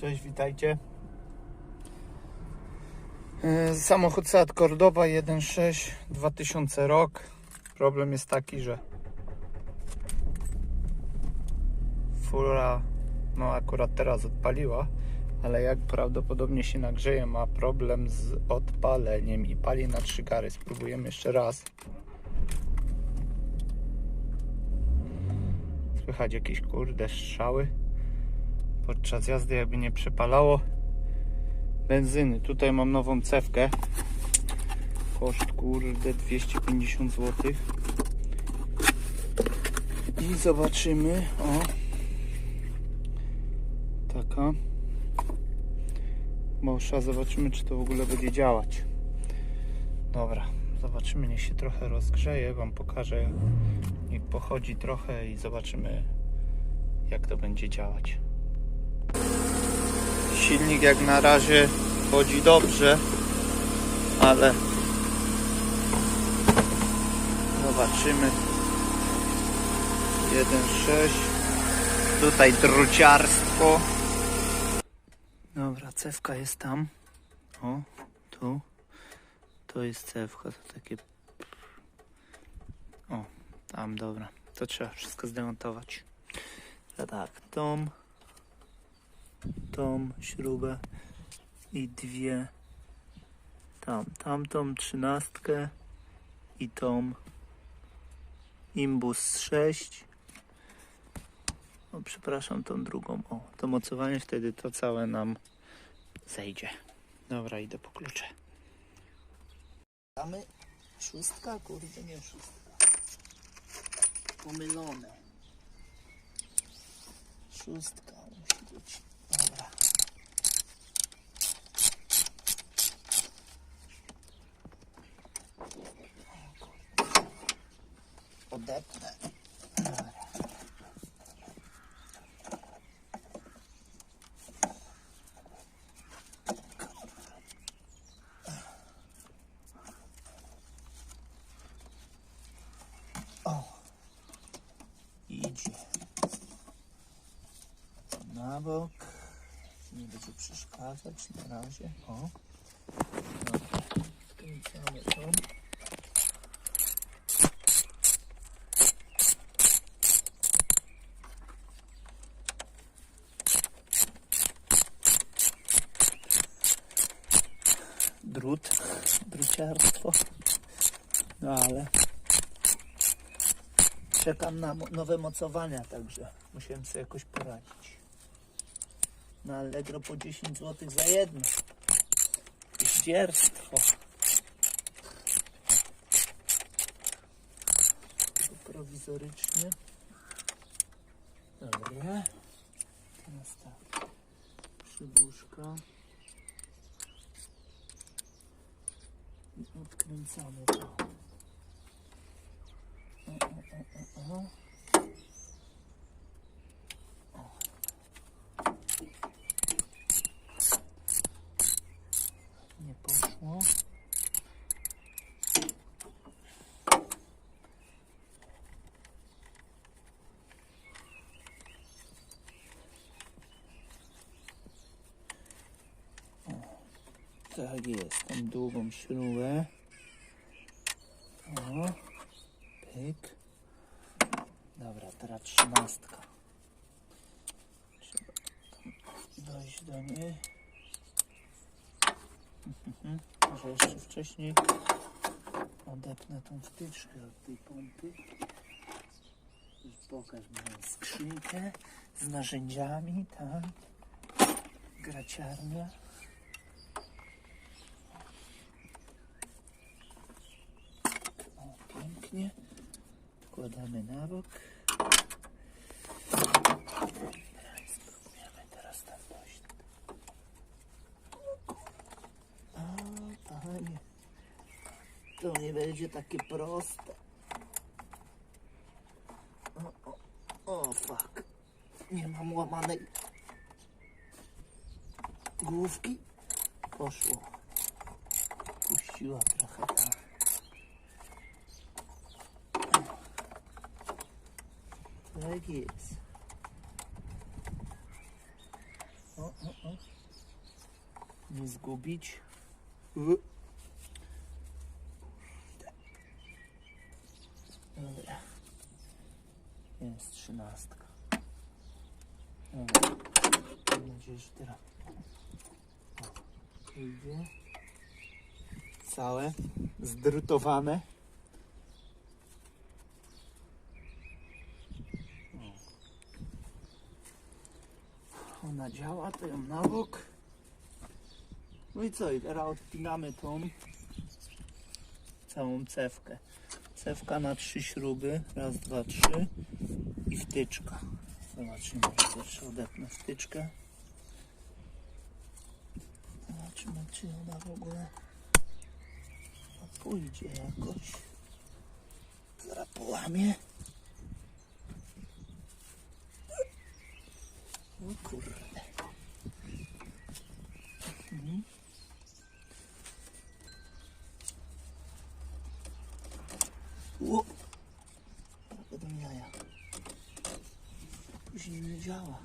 Cześć, witajcie. E, Samochód Seat Cordoba 1.6 2000 rok. Problem jest taki, że fura no akurat teraz odpaliła, ale jak prawdopodobnie się nagrzeje, ma problem z odpaleniem i pali na trzy gary. Spróbujemy jeszcze raz. Słychać jakieś kurde strzały podczas jazdy, jakby nie przepalało benzyny. Tutaj mam nową cewkę. Koszt kurde 250 zł. I zobaczymy. O. Taka. Mosza. Zobaczymy, czy to w ogóle będzie działać. Dobra. Zobaczymy, niech się trochę rozgrzeje. Wam pokażę. Niech pochodzi trochę i zobaczymy, jak to będzie działać. Silnik jak na razie chodzi dobrze, ale zobaczymy. 1.6 Tutaj druciarstwo. Dobra, cewka jest tam. O, tu. To jest cewka, to takie... O, tam, dobra. To trzeba wszystko zdemontować. To tak, tą tą śrubę i dwie tam, tamtą trzynastkę i tą imbus 6 o przepraszam tą drugą. O to mocowanie wtedy to całe nam zejdzie. Dobra idę po klucze. Mamy szóstka? Kurde nie szóstka. Pomylone. Szóstka musi być Dobra. Odepnę. Dobra. O. Idzie na bok. Nie będzie przeszkadzać na razie. O. Dobra. Kręcamy to. Drut, druciarstwo. No ale czekam na nowe mocowania, także musiałem sobie jakoś poradzić. Na Allegro po 10 zł za jedno. Zdzierstwo. To Prowizorycznie. Dobra. Teraz tak. Przybuszka. O, o, o. tak jest, tą długą śrubę. O, pyk. Dobra, teraz trzynastka. Trzeba dojść do niej. Mhm. Może jeszcze wcześniej odepnę tą wtyczkę od tej pompy. Pokaż moją skrzynkę z narzędziami, tak. Graciarnia. O, pięknie. Wkładamy na bok. Spróbujemy teraz tam dojść. O, panie. To nie będzie takie proste. O, o, o fuck. Nie mam łamanej główki. Poszło. Puściła trochę tam. Jest. O, o, o. Nie zgubić. U. Dobra. Jest trzynastka. Dobra. Mam nadzieję, że teraz idzie. Całe zdrutowane. Ona działa, to ją na bok. No i co? I teraz odpinamy tą całą cewkę. Cewka na trzy śruby. Raz, dwa, trzy. I wtyczka. Zobaczymy, jeszcze odepnę wtyczkę. Zobaczymy, czy ona w ogóle pójdzie jakoś. Zaraz połamie. O kurde. Ło! Do jaja. Później nie działa.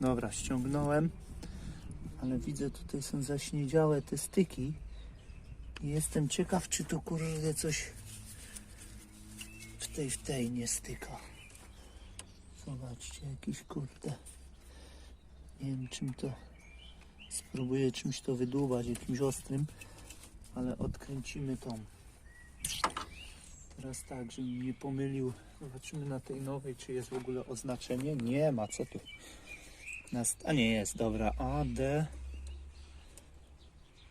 Dobra, ściągnąłem, ale widzę tutaj są zaśniedziałe te styki jestem ciekaw, czy tu kurde coś w tej, w tej nie styka. Zobaczcie, jakiś kurde. Nie wiem czym to. Spróbuję czymś to wydłubać, jakimś ostrym, ale odkręcimy tą. Teraz tak, żebym nie pomylił. Zobaczymy na tej nowej, czy jest w ogóle oznaczenie. Nie ma, co tu. A nie jest, dobra. A, D,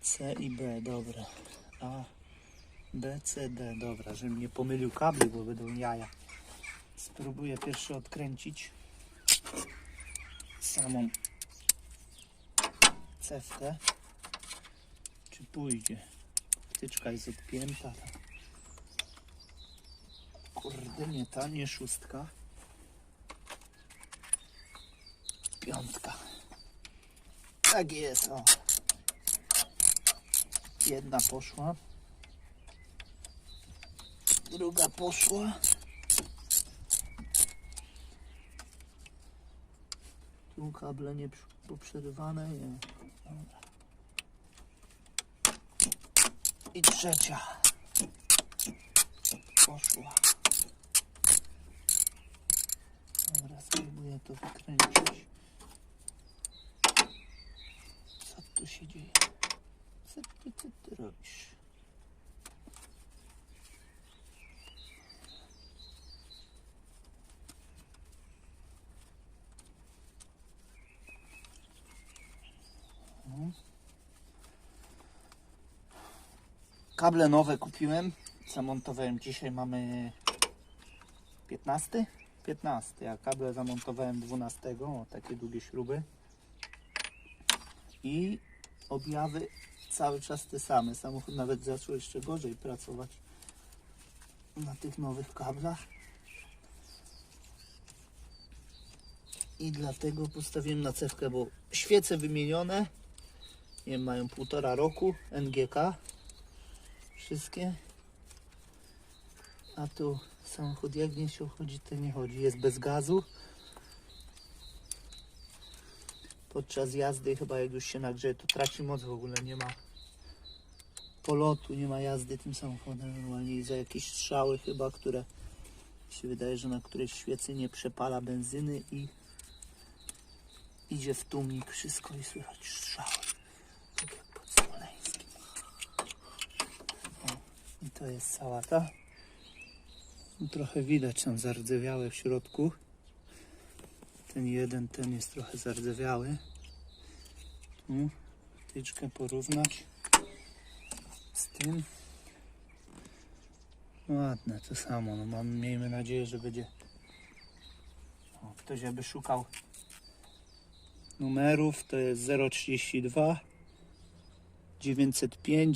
C i B, dobra. A, B, C, D, dobra, żebym nie pomylił kabli, bo będą jaja. Spróbuję pierwszy odkręcić samą cewkę. Czy pójdzie? Wtyczka jest odpięta. Kurde, nie ta, nie szóstka. Piątka. Tak jest, o. Jedna poszła. Druga poszła. Tu kable nie poprzerywane. Nie. I trzecia. Poszła. Dobra, spróbuję to wykręcić. Co tu się dzieje? Co ty, co ty robisz? Mhm. Kable nowe kupiłem. Zamontowałem dzisiaj, mamy 15? 15, a kable zamontowałem 12, o takie długie śruby. I objawy cały czas te same. Samochód nawet zaczął jeszcze gorzej pracować na tych nowych kablach. I dlatego postawiłem na cewkę, bo świece wymienione, nie mają półtora roku, NGK, wszystkie. A tu samochód jak nie się chodzi, to nie chodzi. Jest bez gazu. Podczas jazdy chyba jak już się nagrzeje, to traci moc w ogóle. Nie ma polotu, nie ma jazdy tym samochodem. Normalnie i za jakieś strzały chyba, które się wydaje, że na której świecy nie przepala benzyny i idzie w tłumik wszystko i słychać strzały. Tak jak pod Smoleńskim. I to jest sałata. Trochę widać, są zardzewiałe w środku. Ten jeden, ten jest trochę zardzewiały. Tu wtyczkę porównać z tym. No Ładne, to samo. No mam, miejmy nadzieję, że będzie. O, ktoś jakby szukał numerów, to jest 032 905